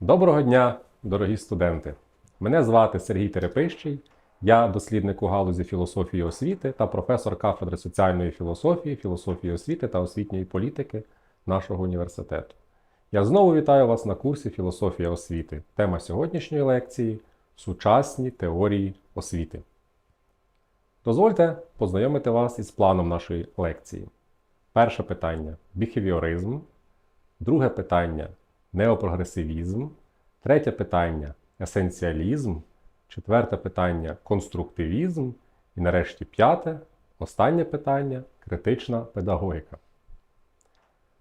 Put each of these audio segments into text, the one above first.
Доброго дня, дорогі студенти! Мене звати Сергій Терепищий, я дослідник у галузі філософії освіти та професор кафедри соціальної філософії, філософії освіти та освітньої політики нашого університету. Я знову вітаю вас на курсі Філософія освіти. Тема сьогоднішньої лекції сучасні теорії освіти. Дозвольте познайомити вас із планом нашої лекції. Перше питання біхевіоризм. Друге питання неопрогресивізм. Третє питання есенціалізм. Четверте питання конструктивізм. І нарешті п'яте, останнє питання критична педагогіка.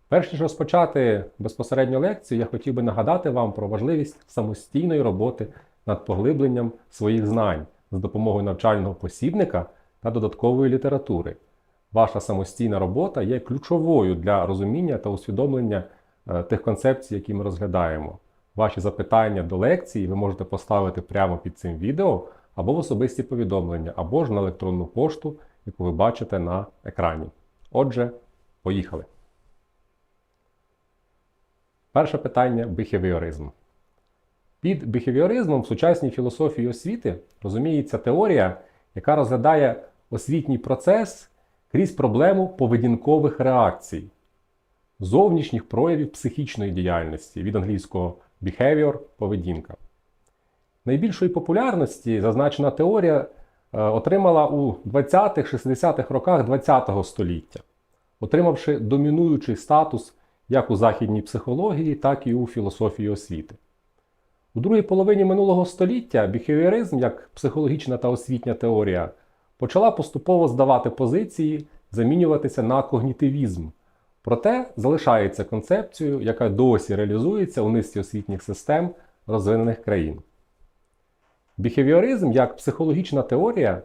Перш ніж розпочати безпосередньо лекцію, я хотів би нагадати вам про важливість самостійної роботи над поглибленням своїх знань з допомогою навчального посібника та додаткової літератури. Ваша самостійна робота є ключовою для розуміння та усвідомлення тих концепцій, які ми розглядаємо. Ваші запитання до лекції ви можете поставити прямо під цим відео або в особисті повідомлення, або ж на електронну пошту, яку ви бачите на екрані. Отже, поїхали. Перше питання біхевіоризм. Під біхевіоризмом в сучасній філософії освіти розуміється теорія, яка розглядає освітній процес крізь проблему поведінкових реакцій, зовнішніх проявів психічної діяльності від англійського behavior поведінка. Найбільшої популярності зазначена теорія е, отримала у 20-60-х роках ХХ століття, отримавши домінуючий статус як у західній психології, так і у філософії освіти. У другій половині минулого століття біхевіоризм, як психологічна та освітня теорія, почала поступово здавати позиції, замінюватися на когнітивізм. Проте залишається концепцією, яка досі реалізується у низці освітніх систем розвинених країн. Біхевіоризм як психологічна теорія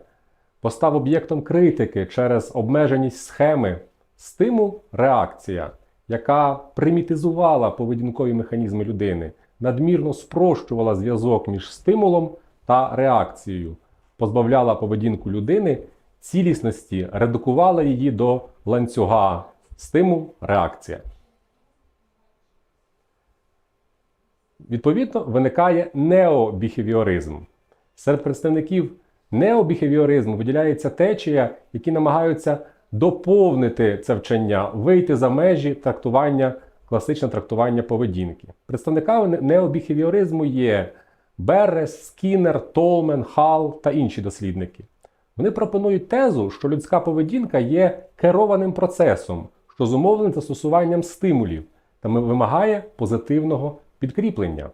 постав об'єктом критики через обмеженість схеми стимул реакція, яка примітизувала поведінкові механізми людини, надмірно спрощувала зв'язок між стимулом та реакцією, позбавляла поведінку людини цілісності, редукувала її до ланцюга стимул реакція. Відповідно, виникає необіхевіоризм. Серед представників необіхевіоризму виділяється течія, які намагаються доповнити це вчення, вийти за межі трактування, класичне трактування поведінки. Представниками необіхевіоризму є Беррес, Скіннер, Толмен, Хал та інші дослідники. Вони пропонують тезу, що людська поведінка є керованим процесом, що зумовлений застосуванням стимулів та вимагає позитивного підкріплення.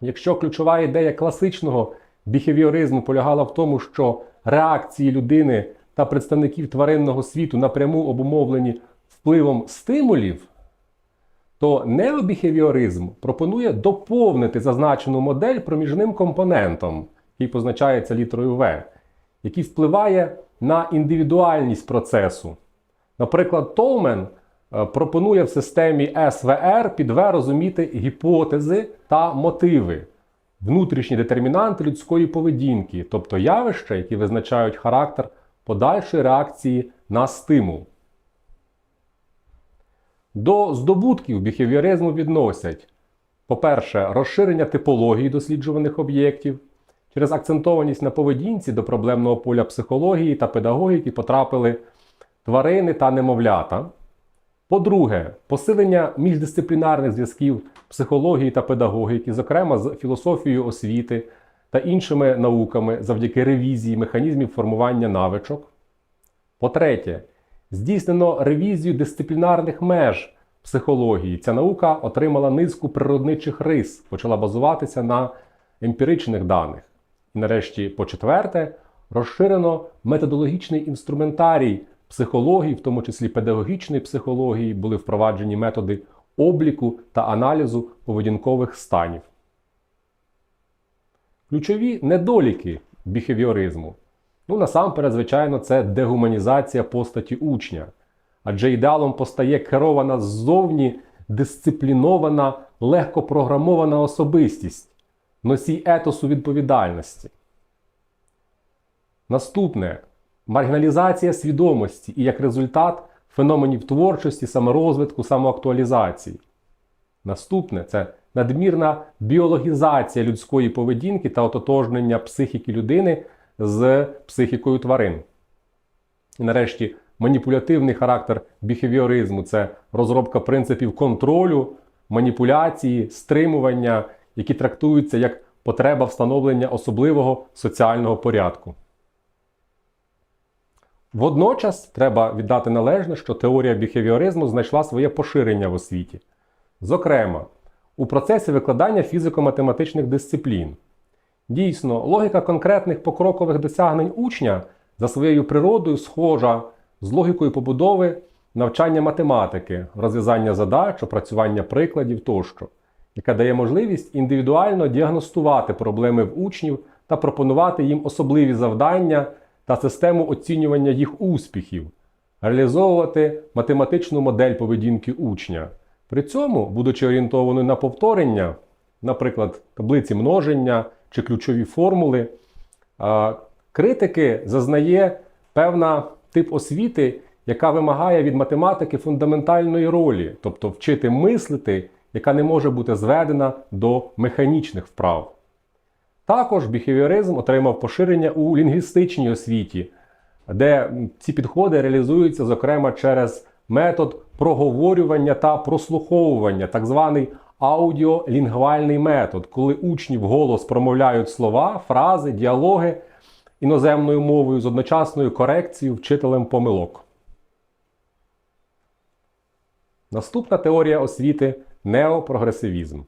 Якщо ключова ідея класичного біхевіоризму полягала в тому, що реакції людини та представників тваринного світу напряму обумовлені впливом стимулів, то необіхевіоризм пропонує доповнити зазначену модель проміжним компонентом, який позначається літерою В, який впливає на індивідуальність процесу. Наприклад, Толмен е, пропонує в системі СВР під В розуміти гіпотези та мотиви, внутрішні детермінанти людської поведінки, тобто явища, які визначають характер подальшої реакції на стимул. До здобутків біхевіоризму відносять, по-перше, розширення типології досліджуваних об'єктів. Через акцентованість на поведінці до проблемного поля психології та педагогіки потрапили тварини та немовлята. По-друге, посилення міждисциплінарних зв'язків психології та педагогіки, зокрема з філософією освіти та іншими науками завдяки ревізії механізмів формування навичок. По-третє, здійснено ревізію дисциплінарних меж психології. Ця наука отримала низку природничих рис, почала базуватися на емпіричних даних. І нарешті, по-четверте, розширено методологічний інструментарій психології, в тому числі педагогічної психології, були впроваджені методи обліку та аналізу поведінкових станів. Ключові недоліки біхевіоризму. Ну, насамперед, звичайно, це дегуманізація постаті учня. Адже ідеалом постає керована ззовні дисциплінована, легко програмована особистість, носій етосу відповідальності. Наступне маргіналізація свідомості і як результат феноменів творчості, саморозвитку, самоактуалізації. Наступне це надмірна біологізація людської поведінки та ототожнення психіки людини з психікою тварин. І нарешті маніпулятивний характер біхевіоризму це розробка принципів контролю, маніпуляції, стримування, які трактуються як потреба встановлення особливого соціального порядку. Водночас треба віддати належне, що теорія біхевіоризму знайшла своє поширення в освіті. Зокрема, у процесі викладання фізико-математичних дисциплін. Дійсно, логіка конкретних покрокових досягнень учня за своєю природою схожа з логікою побудови навчання математики, розв'язання задач, опрацювання прикладів тощо, яка дає можливість індивідуально діагностувати проблеми в учнів та пропонувати їм особливі завдання та систему оцінювання їх успіхів, реалізовувати математичну модель поведінки учня. При цьому, будучи орієнтованою на повторення, наприклад, таблиці множення чи ключові формули, критики зазнає певна тип освіти, яка вимагає від математики фундаментальної ролі, тобто вчити мислити, яка не може бути зведена до механічних вправ. Також біхевіоризм отримав поширення у лінгвістичній освіті, де ці підходи реалізуються, зокрема, через метод проговорювання та прослуховування, так званий аудіолінгвальний метод, коли учні вголос промовляють слова, фрази, діалоги іноземною мовою з одночасною корекцією вчителем помилок. Наступна теорія освіти неопрогресивізм.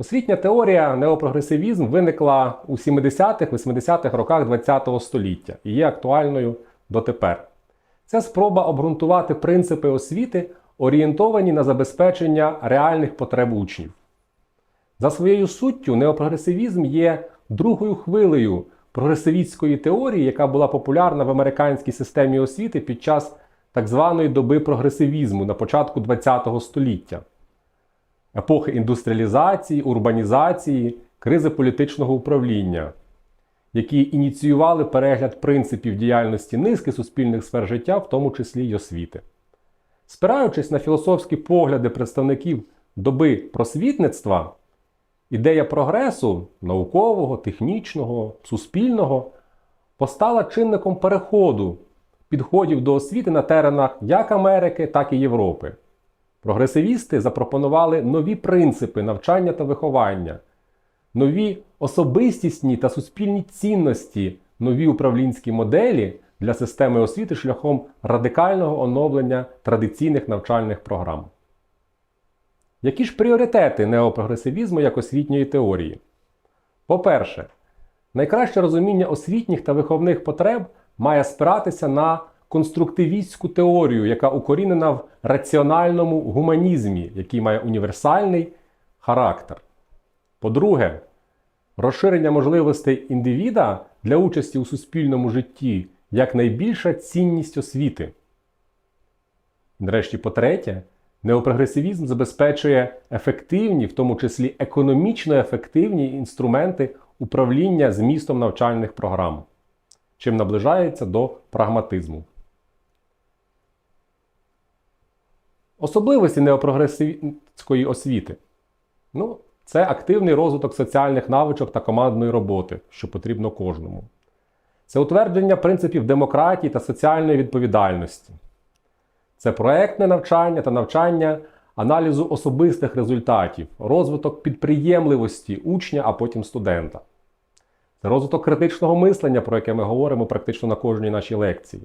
Освітня теорія неопрогресивізм виникла у 70-х-80-х роках ХХ століття і є актуальною дотепер. Це спроба обґрунтувати принципи освіти, орієнтовані на забезпечення реальних потреб учнів. За своєю суттю, неопрогресивізм є другою хвилею прогресивістської теорії, яка була популярна в американській системі освіти під час так званої доби прогресивізму на початку ХХ століття, епохи індустріалізації, урбанізації, кризи політичного управління, які ініціювали перегляд принципів діяльності низки суспільних сфер життя, в тому числі й освіти. Спираючись на філософські погляди представників доби просвітництва, ідея прогресу наукового, технічного, суспільного постала чинником переходу підходів до освіти на теренах як Америки, так і Європи. Прогресивісти запропонували нові принципи навчання та виховання, нові особистісні та суспільні цінності, нові управлінські моделі для системи освіти шляхом радикального оновлення традиційних навчальних програм. Які ж пріоритети неопрогресивізму як освітньої теорії? По-перше, найкраще розуміння освітніх та виховних потреб має спиратися на конструктивістську теорію, яка укорінена в раціональному гуманізмі, який має універсальний характер. По-друге, розширення можливостей індивіда для участі у суспільному житті як найбільша цінність освіти. Нарешті, по-третє, неопрогресивізм забезпечує ефективні, в тому числі економічно ефективні інструменти управління змістом навчальних програм, чим наближається до прагматизму. Особливості неопрогресивської освіти. Ну, це активний розвиток соціальних навичок та командної роботи, що потрібно кожному. Це утвердження принципів демократії та соціальної відповідальності. Це проектне навчання та навчання аналізу особистих результатів, розвиток підприємливості учня, а потім студента. Це розвиток критичного мислення, про яке ми говоримо практично на кожній нашій лекції.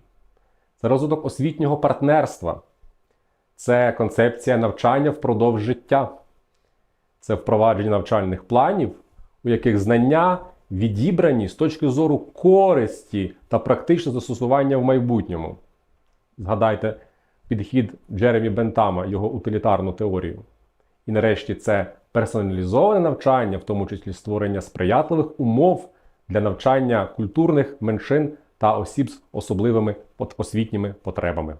Це розвиток освітнього партнерства. Це концепція навчання впродовж життя. Це впровадження навчальних планів, у яких знання відібрані з точки зору користі та практичне застосування в майбутньому. Згадайте підхід Джеремі Бентама, його утилітарну теорію. І нарешті це персоналізоване навчання, в тому числі створення сприятливих умов для навчання культурних меншин та осіб з особливими освітніми потребами.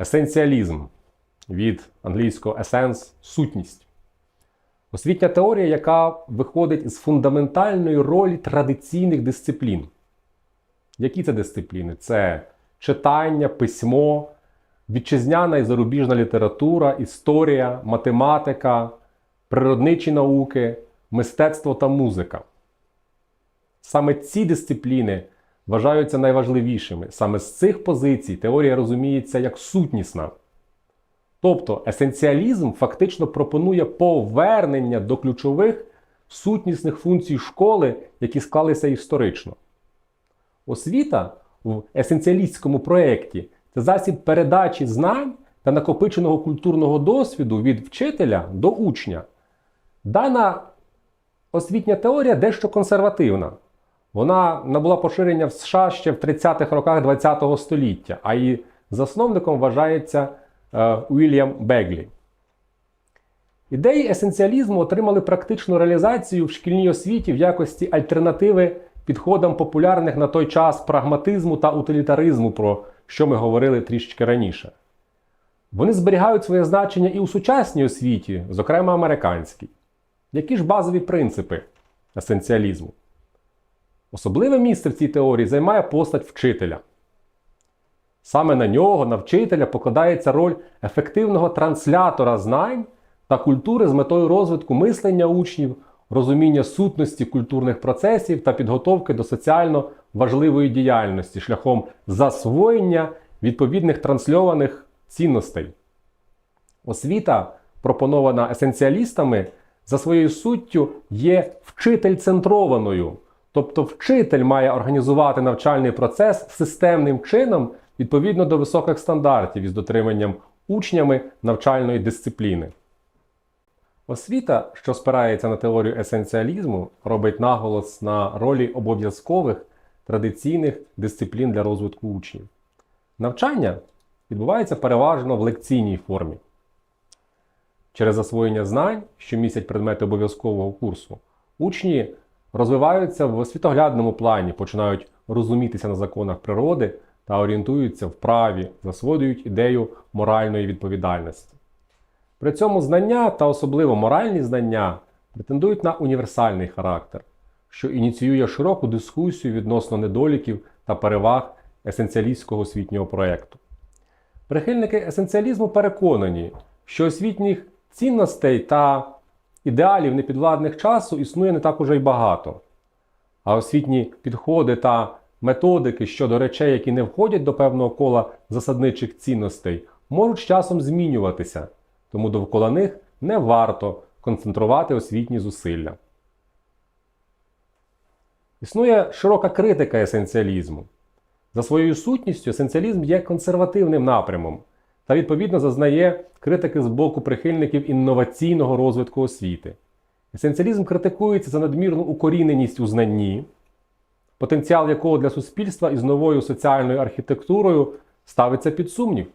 Есенціалізм від англійського essence – сутність. Освітня теорія, яка виходить з фундаментальної ролі традиційних дисциплін. Які це дисципліни? Це читання, письмо, вітчизняна і зарубіжна література, історія, математика, природничі науки, мистецтво та музика. Саме ці дисципліни вважаються найважливішими. Саме з цих позицій теорія розуміється як сутнісна. Тобто есенціалізм фактично пропонує повернення до ключових сутнісних функцій школи, які склалися історично. Освіта в есенціалістському проєкті це засіб передачі знань та накопиченого культурного досвіду від вчителя до учня. Дана освітня теорія дещо консервативна. Вона набула поширення в США ще в 30-х роках ХХ століття, а її засновником вважається е, Уільям Беглі. Ідеї есенціалізму отримали практичну реалізацію в шкільній освіті в якості альтернативи підходам популярних на той час прагматизму та утилітаризму, про що ми говорили трішечки раніше. Вони зберігають своє значення і у сучасній освіті, зокрема американській. Які ж базові принципи есенціалізму? Особливе місце в цій теорії займає постать вчителя. Саме на нього, на вчителя, покладається роль ефективного транслятора знань та культури з метою розвитку мислення учнів, розуміння сутності культурних процесів та підготовки до соціально важливої діяльності шляхом засвоєння відповідних трансльованих цінностей. Освіта, пропонована есенціалістами, за своєю суттю є вчитель-центрованою. Тобто вчитель має організувати навчальний процес системним чином відповідно до високих стандартів із дотриманням учнями навчальної дисципліни. Освіта, що спирається на теорію есенціалізму, робить наголос на ролі обов'язкових традиційних дисциплін для розвитку учнів. Навчання відбувається переважно в лекційній формі. Через засвоєння знань, що містять предмети обов'язкового курсу, учні розвиваються в світоглядному плані, починають розумітися на законах природи та орієнтуються в праві, засвоюють ідею моральної відповідальності. При цьому знання та особливо моральні знання претендують на універсальний характер, що ініціює широку дискусію відносно недоліків та переваг есенціалістського освітнього проєкту. Прихильники есенціалізму переконані, що освітніх цінностей та ідеалів непідвладних часу існує не так уже й багато. А освітні підходи та методики щодо речей, які не входять до певного кола засадничих цінностей, можуть з часом змінюватися, тому довкола них не варто концентрувати освітні зусилля. Існує широка критика есенціалізму. За своєю сутністю, есенціалізм є консервативним напрямом та, відповідно, зазнає критики з боку прихильників інноваційного розвитку освіти. Есенціалізм критикується за надмірну укоріненість у знанні, потенціал якого для суспільства із новою соціальною архітектурою ставиться під сумнів.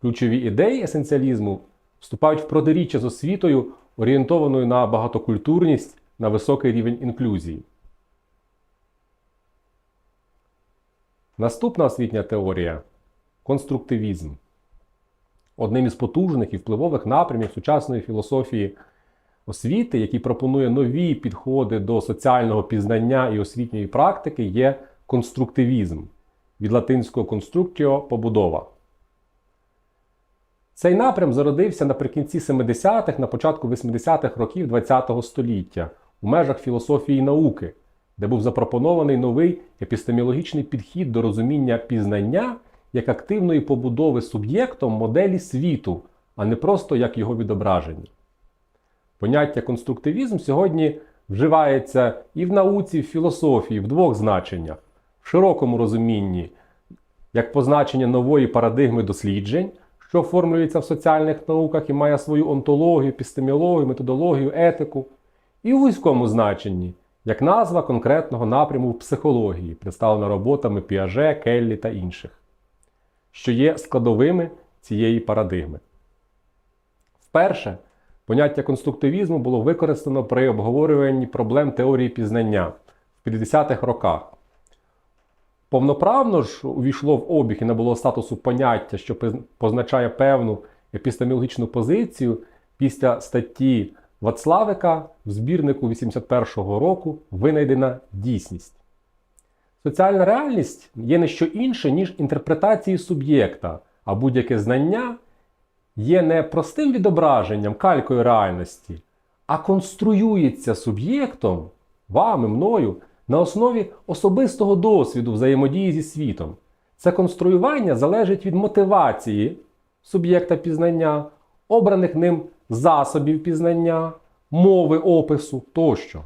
Ключові ідеї есенціалізму вступають в протиріччя з освітою, орієнтованою на багатокультурність, на високий рівень інклюзії. Наступна освітня теорія конструктивізм. Одним із потужних і впливових напрямів сучасної філософії освіти, який пропонує нові підходи до соціального пізнання і освітньої практики, є конструктивізм від латинського конструктіо побудова. Цей напрям зародився наприкінці 70-х, на початку 80-х років ХХ століття у межах філософії науки, де був запропонований новий епістемологічний підхід до розуміння пізнання як активної побудови суб'єктом моделі світу, а не просто як його відображення. Поняття конструктивізм сьогодні вживається і в науці, і в філософії в двох значеннях: в широкому розумінні, як позначення нової парадигми досліджень, що оформлюється в соціальних науках і має свою онтологію, епістеміологію, методологію, етику, і у вузькому значенні, як назва конкретного напряму в психології, представлена роботами Піаже, Келлі та інших, що є складовими цієї парадигми. Вперше поняття конструктивізму було використано при обговорюванні проблем теорії пізнання в 50-х роках. Повноправно ж увійшло в обіг і набуло статусу поняття, що позначає певну епістемологічну позицію після статті Вацлавика в збірнику 81-го року Винайдена дійсність. Соціальна реальність є не що інше, ніж інтерпретації суб'єкта А будь-яке знання є не простим відображенням калькою реальності, а конструюється суб'єктом, вами, мною, на основі особистого досвіду взаємодії зі світом. Це конструювання залежить від мотивації суб'єкта пізнання, обраних ним засобів пізнання, мови опису тощо.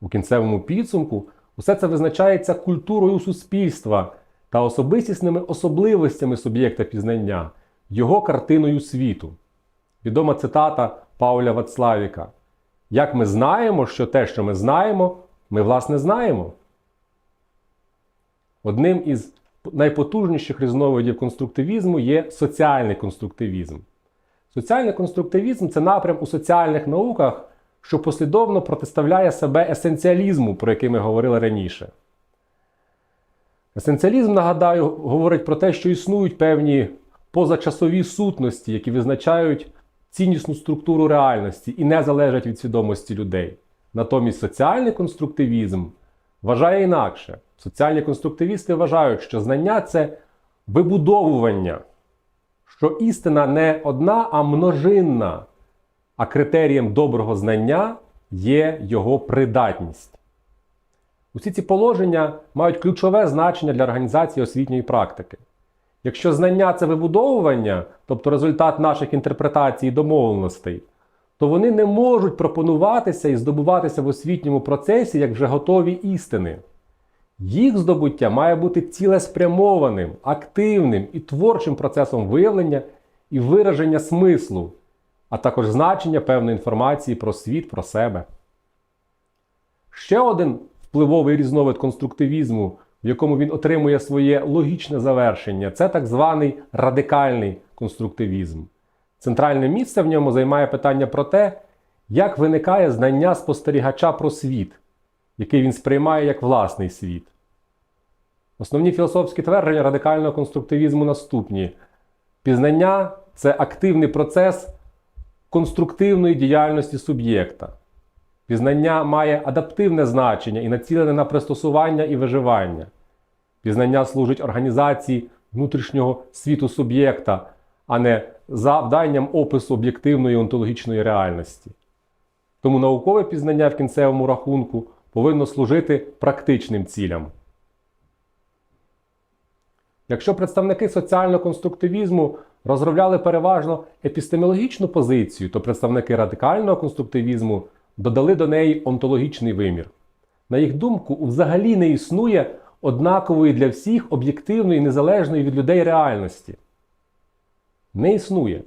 У кінцевому підсумку усе це визначається культурою суспільства та особистісними особливостями суб'єкта пізнання, його картиною світу. Відома цитата Пауля Вацлавіка. Як ми знаємо, що те, що ми знаємо, ми власне знаємо. Одним із найпотужніших різновидів конструктивізму є соціальний конструктивізм. Соціальний конструктивізм це напрям у соціальних науках, що послідовно протиставляє себе есенціалізму, про який ми говорили раніше. Есенціалізм, нагадаю, говорить про те, що існують певні позачасові сутності, які визначають ціннісну структуру реальності і не залежать від свідомості людей. Натомість соціальний конструктивізм вважає інакше. Соціальні конструктивісти вважають, що знання це вибудовування, що істина не одна, а множинна, а критерієм доброго знання є його придатність. Усі ці положення мають ключове значення для організації освітньої практики. Якщо знання це вибудовування, тобто результат наших інтерпретацій і домовленостей, то вони не можуть пропонуватися і здобуватися в освітньому процесі як вже готові істини. Їх здобуття має бути цілеспрямованим, активним і творчим процесом виявлення і вираження смислу, а також значення певної інформації про світ, про себе. Ще один впливовий різновид конструктивізму, в якому він отримує своє логічне завершення, це так званий радикальний конструктивізм. Центральне місце в ньому займає питання про те, як виникає знання спостерігача про світ, який він сприймає як власний світ. Основні філософські твердження радикального конструктивізму наступні: пізнання це активний процес конструктивної діяльності суб'єкта. Пізнання має адаптивне значення і націлене на пристосування і виживання. Пізнання служить організації внутрішнього світу суб'єкта, а не завданням опису об'єктивної онтологічної реальності. Тому наукове пізнання в кінцевому рахунку повинно служити практичним цілям. Якщо представники соціального конструктивізму розробляли переважно епістемологічну позицію, то представники радикального конструктивізму додали до неї онтологічний вимір. На їх думку, взагалі не існує однакової для всіх об'єктивної і незалежної від людей реальності. Не існує.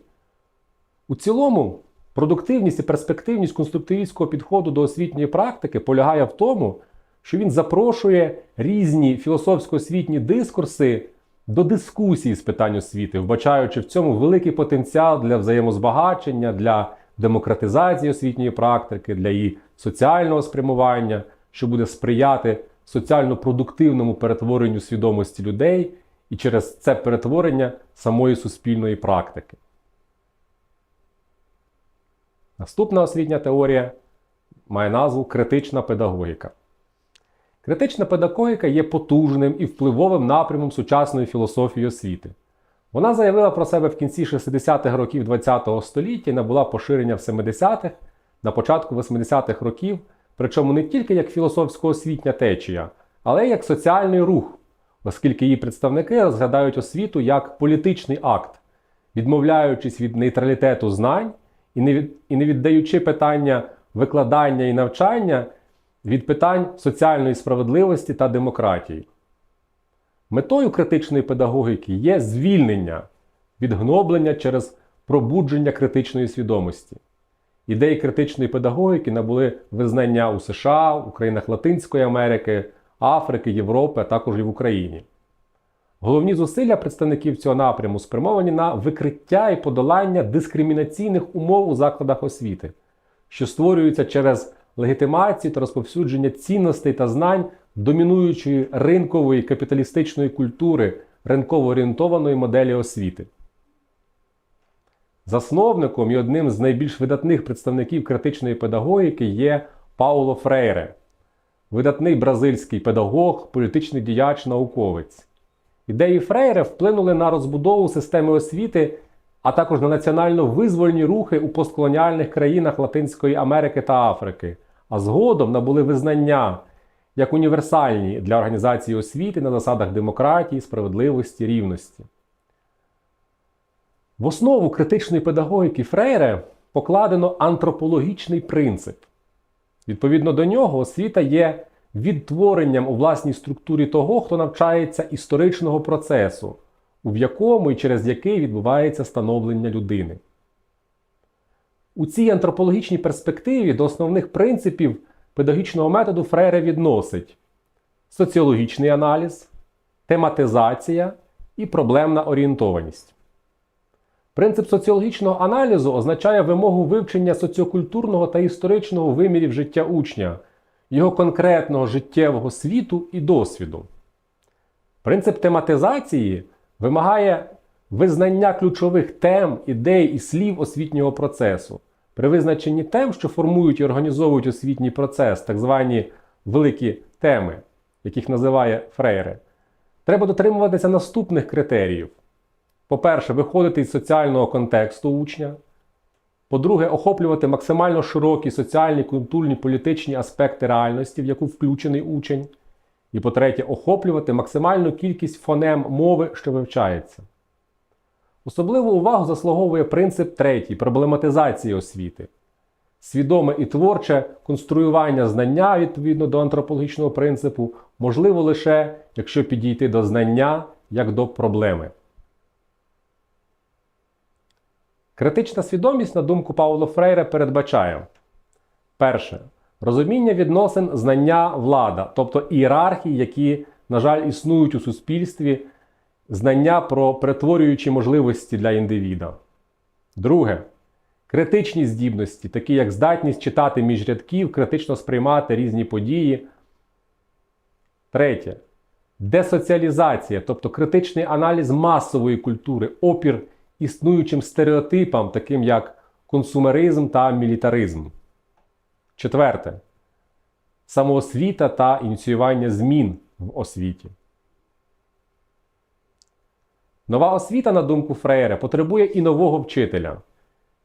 У цілому, продуктивність і перспективність конструктивістського підходу до освітньої практики полягає в тому, що він запрошує різні філософсько-освітні дискурси до дискусії з питань освіти, вбачаючи в цьому великий потенціал для взаємозбагачення, для демократизації освітньої практики, для її соціального спрямування, що буде сприяти соціально-продуктивному перетворенню свідомості людей і через це перетворення самої суспільної практики. Наступна освітня теорія має назву критична педагогіка. Критична педагогіка є потужним і впливовим напрямом сучасної філософії освіти. Вона заявила про себе в кінці 60-х років ХХ століття і набула поширення в 70-х, на початку 80-х років, причому не тільки як філософсько-освітня течія, але й як соціальний рух, оскільки її представники розглядають освіту як політичний акт, відмовляючись від нейтралітету знань і не, віддаючи питання викладання і навчання від питань соціальної справедливості та демократії. Метою критичної педагогіки є звільнення від гноблення через пробудження критичної свідомості. Ідеї критичної педагогіки набули визнання у США, у країнах Латинської Америки, Африки, Європи, а також і в Україні. Головні зусилля представників цього напряму спрямовані на викриття і подолання дискримінаційних умов у закладах освіти, що створюються через легітимацію та розповсюдження цінностей та знань домінуючої ринкової капіталістичної культури ринково орієнтованої моделі освіти. Засновником і одним з найбільш видатних представників критичної педагогіки є Пауло Фрейре, видатний бразильський педагог, політичний діяч, науковець. Ідеї Фрейре вплинули на розбудову системи освіти, а також на національно-визвольні рухи у постколоніальних країнах Латинської Америки та Африки, а згодом набули визнання як універсальні для організації освіти на засадах демократії, справедливості, рівності. В основу критичної педагогіки Фрейре покладено антропологічний принцип. Відповідно до нього, освіта є відтворенням у власній структурі того, хто навчається історичного процесу, у якому і через який відбувається становлення людини. У цій антропологічній перспективі до основних принципів педагогічного методу Фрейре відносить соціологічний аналіз, тематизація і проблемна орієнтованість. Принцип соціологічного аналізу означає вимогу вивчення соціокультурного та історичного вимірів життя учня, його конкретного життєвого світу і досвіду. Принцип тематизації вимагає визнання ключових тем, ідей і слів освітнього процесу. При визначенні тем, що формують і організовують освітній процес, так звані великі теми, яких називає Фрейре, треба дотримуватися наступних критеріїв. По-перше, виходити із соціального контексту учня. По-друге, охоплювати максимально широкі соціальні, культурні, політичні аспекти реальності, в яку включений учень. І по-третє, охоплювати максимальну кількість фонем мови, що вивчається. Особливу увагу заслуговує принцип третій проблематизації освіти. Свідоме і творче конструювання знання відповідно до антропологічного принципу можливо лише, якщо підійти до знання як до проблеми. Критична свідомість, на думку Пауло Фрейре, передбачає перше. Розуміння відносин знання влада, тобто ієрархії, які, на жаль, існують у суспільстві, знання про перетворюючі можливості для індивіда. Друге. Критичні здібності, такі як здатність читати між рядків, критично сприймати різні події. Третє. Десоціалізація, тобто критичний аналіз масової культури, опір існуючим стереотипам, таким як консумеризм та мілітаризм. Четверте. Самоосвіта та ініціювання змін в освіті. Нова освіта, на думку Фрейре, потребує і нового вчителя.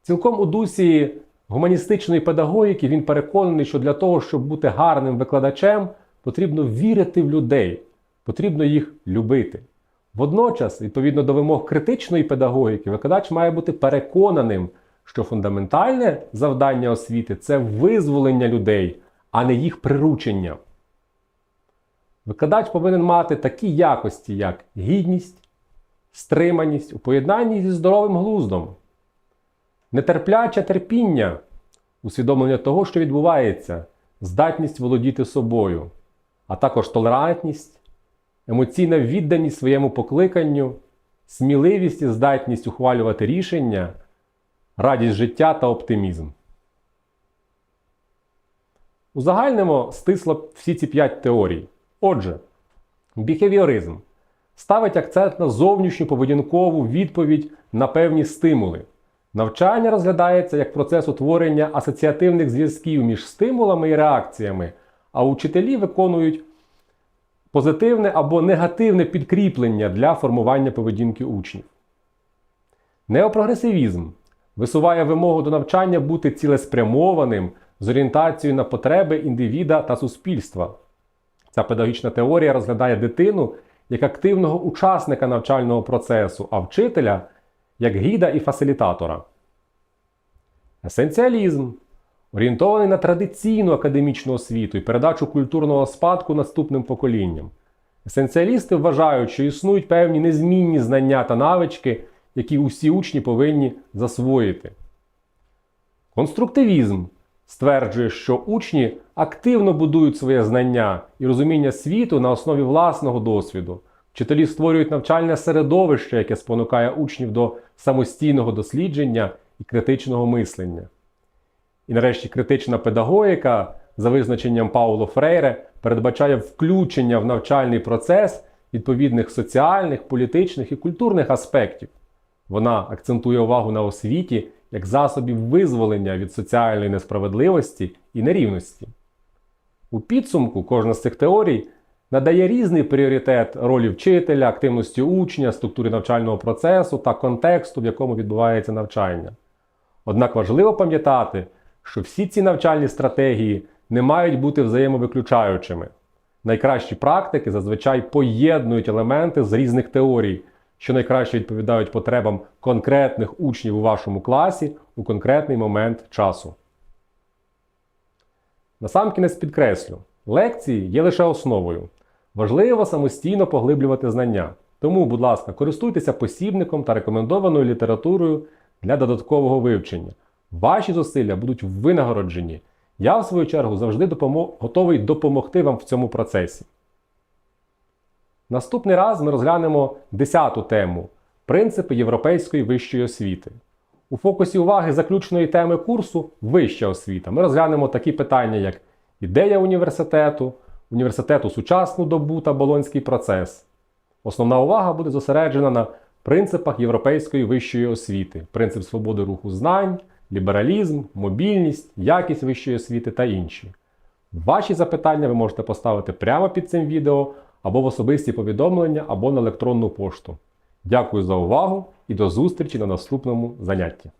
Цілком у дусі гуманістичної педагогіки він переконаний, що для того, щоб бути гарним викладачем, потрібно вірити в людей, потрібно їх любити. Водночас, відповідно до вимог критичної педагогіки, викладач має бути переконаним, що фундаментальне завдання освіти це визволення людей, а не їх приручення. Викладач повинен мати такі якості, як гідність, стриманість у поєднанні зі здоровим глуздом, нетерпляче терпіння, усвідомлення того, що відбувається, здатність володіти собою, а також толерантність, емоційна відданість своєму покликанню, сміливість і здатність ухвалювати рішення, радість життя та оптимізм. Узагальнимо стисло всі ці п'ять теорій. Отже, біхевіоризм ставить акцент на зовнішню поведінкову відповідь на певні стимули. Навчання розглядається як процес утворення асоціативних зв'язків між стимулами і реакціями, а учителі виконують позитивне або негативне підкріплення для формування поведінки учнів. Неопрогресивізм висуває вимогу до навчання бути цілеспрямованим з орієнтацією на потреби індивіда та суспільства. Ця педагогічна теорія розглядає дитину як активного учасника навчального процесу, а вчителя як гіда і фасилітатора. Есенціалізм орієнтований на традиційну академічну освіту і передачу культурного спадку наступним поколінням. Есенціалісти вважають, що існують певні незмінні знання та навички, які усі учні повинні засвоїти. Конструктивізм стверджує, що учні активно будують своє знання і розуміння світу на основі власного досвіду. Вчителі створюють навчальне середовище, яке спонукає учнів до самостійного дослідження і критичного мислення. І нарешті критична педагогіка, за визначенням Пауло Фрейре, передбачає включення в навчальний процес відповідних соціальних, політичних і культурних аспектів. Вона акцентує увагу на освіті як засобів визволення від соціальної несправедливості і нерівності. У підсумку кожна з цих теорій надає різний пріоритет ролі вчителя, активності учня, структурі навчального процесу та контексту, в якому відбувається навчання. Однак важливо пам'ятати, що всі ці навчальні стратегії не мають бути взаємовиключаючими. Найкращі практики зазвичай поєднують елементи з різних теорій, що найкраще відповідають потребам конкретних учнів у вашому класі у конкретний момент часу. Насамкінець підкреслю, лекції є лише основою. Важливо самостійно поглиблювати знання. Тому, будь ласка, користуйтеся посібником та рекомендованою літературою для додаткового вивчення. Ваші зусилля будуть винагороджені. Я, в свою чергу, завжди допомо- готовий допомогти вам в цьому процесі. Наступний раз ми розглянемо 10-ту тему принципи європейської вищої освіти. У фокусі уваги заключної теми курсу вища освіта. Ми розглянемо такі питання, як ідея університету, університету сучасну добу та болонський процес. Основна увага буде зосереджена на принципах європейської вищої освіти, принцип свободи руху знань, лібералізм, мобільність, якість вищої освіти та інші. Ваші запитання ви можете поставити прямо під цим відео або в особисті повідомлення, або на електронну пошту. Дякую за увагу і до зустрічі на наступному занятті.